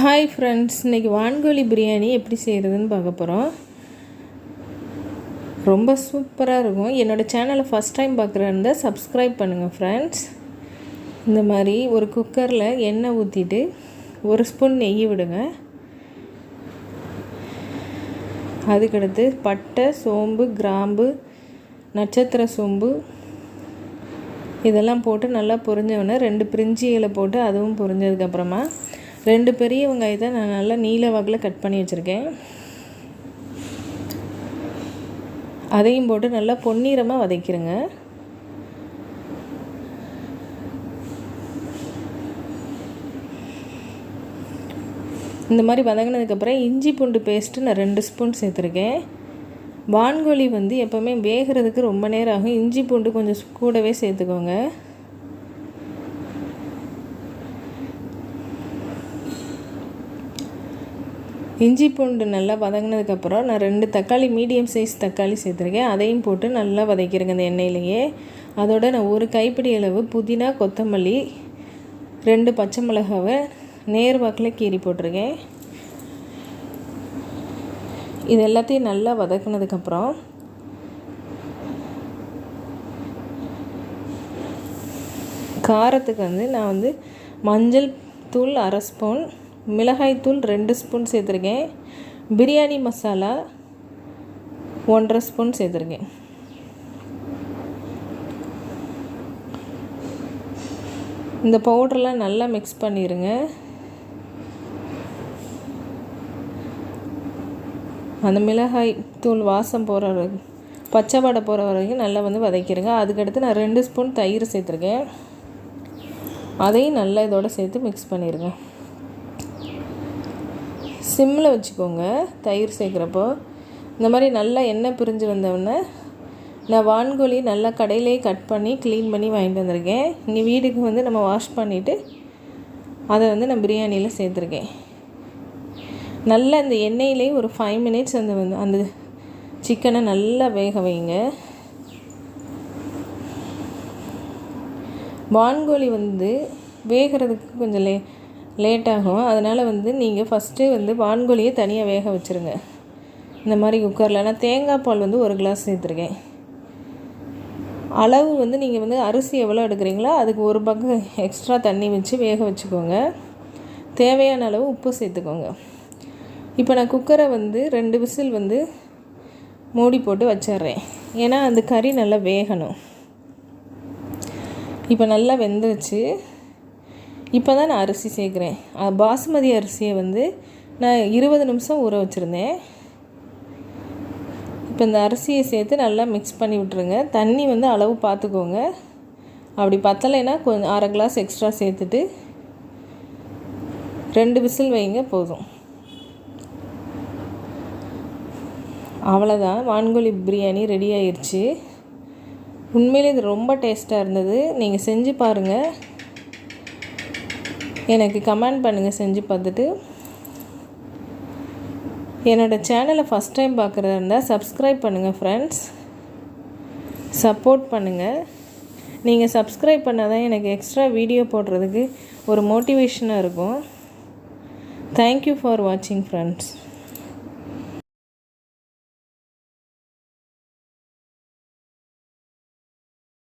Hi friends இன்றைக்கி வான்கோழி பிரியாணி எப்படி செய்கிறதுன்னு பார்க்க போகிறோம் ரொம்ப சூப்பராக இருக்கும். என்னோடய சேனலை ஃபஸ்ட் டைம் பார்க்குறதா சப்ஸ்கிரைப் பண்ணுங்கள் ஃப்ரெண்ட்ஸ் இந்த மாதிரி ஒரு குக்கரில் எண்ணெய் ஊற்றிட்டு ஒரு ஸ்பூன் நெய் விடுங்க. அதுக்கடுத்து பட்டை சோம்பு கிராம்பு நட்சத்திர சோம்பு இதெல்லாம் போட்டு நல்லா பொரிஞ்சவொடனே ரெண்டு பிரிஞ்சி இலை போட்டு அதுவும் பொரிஞ்சதுக்கப்புறமா ரெண்டு பெரிய வெங்காயத்தை நான் நல்லா நீல வாக்கில் கட் பண்ணி வச்சுருக்கேன். அதையும் போட்டு நல்லா பொன்னிறமாக வதக்கிடுங்க இந்த மாதிரி வதங்கினதுக்கப்புறம் இஞ்சி பூண்டு பேஸ்ட்டு நான் ரெண்டு ஸ்பூன் சேர்த்துருக்கேன். வான்கோழி வந்து எப்போவுமே வேகிறதுக்கு ரொம்ப நேரம் ஆகும். இஞ்சி பூண்டு கொஞ்சம் கூடவே சேர்த்துக்கோங்க. இஞ்சி பூண்டு நல்லா வதங்கினதுக்கப்புறம் நான் ரெண்டு தக்காளி மீடியம் சைஸ் தக்காளி சேர்த்துருக்கேன். அதையும் போட்டு நல்லா வதக்கிருங்க இந்த எண்ணெயிலேயே. அதோட நான் ஒரு கைப்பிடி அளவு புதினா கொத்தமல்லி ரெண்டு பச்சை மிளகாவை நேர் வாக்கில் கீறி போட்டிருக்கேன். இது எல்லாத்தையும் நல்லா வதக்குனதுக்கப்புறம் காரத்துக்கு வந்து நான் வந்து மஞ்சள் தூள் அரை ஸ்பூன் மிளகாய்த்தூள் ரெண்டு ஸ்பூன் சேர்த்துருக்கேன். பிரியாணி மசாலா ஒன்றரை ஸ்பூன் சேர்த்துருக்கேன். இந்த பவுடர்லாம் நல்லா மிக்ஸ் பண்ணிடுங்க அந்த மிளகாய் தூள் வாசம் போகிற வரைக்கும் பச்சை வடை போகிற வரைக்கும் நல்லா வந்து வதக்கிடுங்க அதுக்கடுத்து நான் ரெண்டு ஸ்பூன் தயிர் சேர்த்துருக்கேன். அதையும் நல்லா இதோடு சேர்த்து மிக்ஸ் பண்ணிடுங்க சிம்மில் வச்சுக்கோங்க தயிர் சேர்க்குறப்போ. இந்த மாதிரி நல்லா எண்ணெய் பிரிஞ்சு வந்தவுடனே நான் வான்கோழி நல்லா கடையிலே கட் பண்ணி க்ளீன் பண்ணி வாங்கிட்டு வந்திருக்கேன். இங்கே வீட்டுக்கு வந்து நம்ம வாஷ் பண்ணிவிட்டு அதை வந்து நான் பிரியாணியில் சேர்த்துருக்கேன். நல்லா இந்த எண்ணெயிலே ஒரு ஃபைவ் மினிட்ஸ் அந்த வந்து அந்த சிக்கனை நல்லா வேக வைங்க. வான்கோழி வந்து வேகிறதுக்கு கொஞ்சம் லே லேட் ஆகும் அதனால் வந்து நீங்கள் ஃபஸ்ட்டு வந்து வான்கோழியை தனியாக வேக வச்சுருங்க. இந்த மாதிரி குக்கரில் நான் தேங்காய் பால் வந்து ஒரு கிளாஸ் சேர்த்துருக்கேன். அளவு வந்து நீங்கள் வந்து அரிசி எவ்வளோ எடுக்கிறீங்களோ அதுக்கு ஒரு பக்கம் எக்ஸ்ட்ரா தண்ணி வச்சு வேக வச்சுக்கோங்க. தேவையான அளவு உப்பு சேர்த்துக்கோங்க. இப்போ நான் குக்கரை வந்து ரெண்டு விசில் வந்து மூடி போட்டு வச்சிட்றேன். ஏன்னா அந்த கறி நல்லா வேகணும். இப்போ நல்லா வெந்துருச்சு. இப்போ தான் நான் அரிசி சேர்க்குறேன். பாசுமதி அரிசியை வந்து நான் இருபது நிமிஷம் ஊற வச்சுருந்தேன். இப்போ இந்த அரிசியை சேர்த்து நல்லா மிக்ஸ் பண்ணி விட்ருங்க தண்ணி வந்து அளவு பார்த்துக்கோங்க அப்படி பத்தலைன்னா கொஞ்சம் அரை கிளாஸ் எக்ஸ்ட்ரா சேர்த்துட்டு ரெண்டு விசில் வைங்க போதும். அவ்வளோதான் வான்கோழி பிரியாணி ரெடி ஆயிடுச்சு உண்மையிலே இது ரொம்ப டேஸ்ட்டாக இருந்தது. நீங்கள் செஞ்சு பாருங்கள் எனக்கு கமெண்ட் பண்ணுங்கள் செஞ்சு பார்த்துட்டு. என்னோடய சேனலை ஃபஸ்ட் டைம் பார்க்குறதா இருந்தால் சப்ஸ்கிரைப் பண்ணுங்கள் ஃப்ரெண்ட்ஸ் சப்போர்ட் பண்ணுங்கள் நீங்கள் சப்ஸ்கிரைப் பண்ணால் தான் எனக்கு எக்ஸ்ட்ரா வீடியோ போடுறதுக்கு ஒரு மோட்டிவேஷனாக இருக்கும். தேங்க்யூ ஃபார் வாட்சிங் ஃப்ரெண்ட்ஸ்